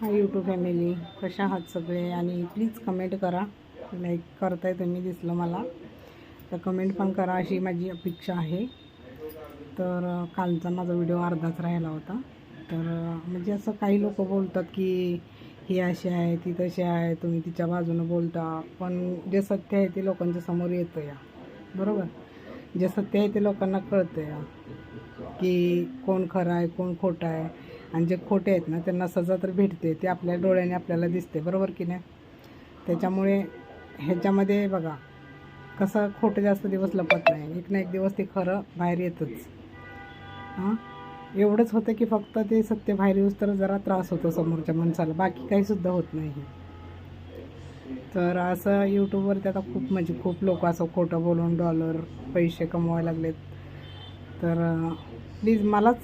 Hi YouTube family कशा आहात सगळे? आणि प्लीज कमेंट करा. लाईक करताय तुम्ही दिसलं मला. तर कमेंट पण करा अशी माझी अपेक्षा आहे. तर कालचा माझा व्हिडिओ अर्धाच राहिला होता. तर म्हणजे असं काही लोक बोलतात की ही अशी आहे ती तशी आहे तुम्ही तिच्या बाजूनं बोलता. पण जे सत्य आहे ते लोकांच्या समोर येतं या. बरोबर? जे सत्य आहे ते लोकांना कळतं या. की कोण खरं आहे कोण खोटं आहे. आणि जे खोटे आहेत ना त्यांना सजा तर भेटते ते आपल्या डोळ्याने आपल्याला दिसते बरोबर की नाही? त्याच्यामुळे ह्याच्यामध्ये बघा कसं खोटं जास्त दिवस लपत नाही. एक ना एक दिवस ते खरं बाहेर येतच. हां? एवढंच होतं की फक्त ते सत्य बाहेर येऊस तर जरा त्रास होतो समोरच्या माणसाला. बाकी काहीसुद्धा होत नाही तर असं यूट्यूबवरती आता खूप म्हणजे खूप लोक असं खोटं बोलून डॉलर पैसे कमवायला लागलेत. तर प्लीज मलाच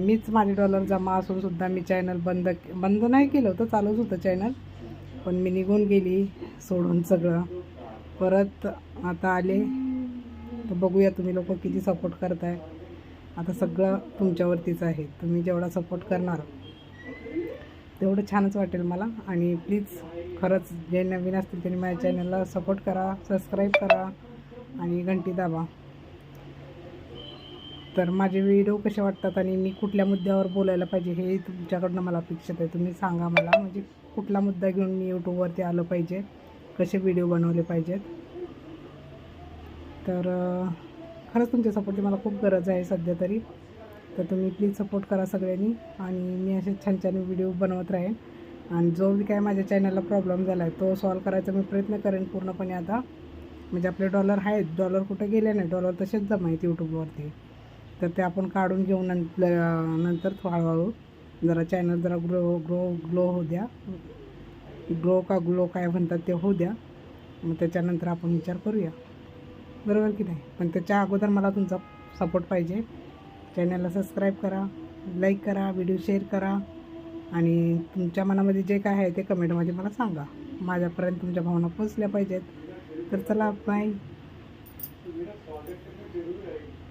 मीच माझे डॉलर जमा असून सुद्धा मी चॅनल बंद बंद नाही केलं होतं चालूच होतं चॅनल. पण मी निघून गेली सोडून सगळं. परत आता आले. तर बघूया तुम्ही लोक किती सपोर्ट करताय. आता सगळं तुमच्यावरतीच आहे. तुम्ही जेवढा सपोर्ट करणार तेवढं छानच वाटेल मला. आणि प्लीज खरंच जे नवीन असतील त्यांनी माझ्या चॅनलला सपोर्ट करा सबस्क्राईब करा आणि घंटी दाबा. तर माझे व्हिडिओ कसे वाटतात आणि मी कुठल्या मुद्द्यावर बोलायला पाहिजे हे तुमच्याकडनं मला अपेक्षित आहे. तुम्ही सांगा मला. म्हणजे कुठला मुद्दा घेऊन मी यूट्यूबवरती आलं पाहिजे? कसे व्हिडिओ बनवले पाहिजेत? तर खरंच तुमच्या सपोर्टची मला खूप गरज आहे सध्या तरी. तर तुम्ही प्लीज सपोर्ट करा सगळ्यांनी. आणि मी असे छान छान व्हिडिओ बनवत राहीन. आणि जो बी काय माझ्या चॅनलला प्रॉब्लेम झाला आहे तो सॉल्व करायचा मी प्रयत्न करेन पूर्णपणे आता. म्हणजे आपले डॉलर आहेत. डॉलर कुठे गेले नाही? डॉलर तसेच जमा आहेत यूट्यूबवरती तर ते आपण काढून घेऊन नंतर हळूहळू जरा चॅनल जरा ग्रो ग्रो ग्लो होऊ द्या. ग्लो का ग्लो काय म्हणतात ते होऊ द्या. मग त्याच्यानंतर आपण विचार करूया. बरोबर की नाही? पण त्याच्या अगोदर मला तुमचा सपोर्ट पाहिजे. चॅनलला सबस्क्राईब करा लाईक करा व्हिडिओ शेअर करा आणि तुमच्या मनामध्ये जे काय आहे ते कमेंटमध्ये मला सांगा. माझ्यापर्यंत तुमच्या भावना पोचल्या पाहिजेत. तर चला बाय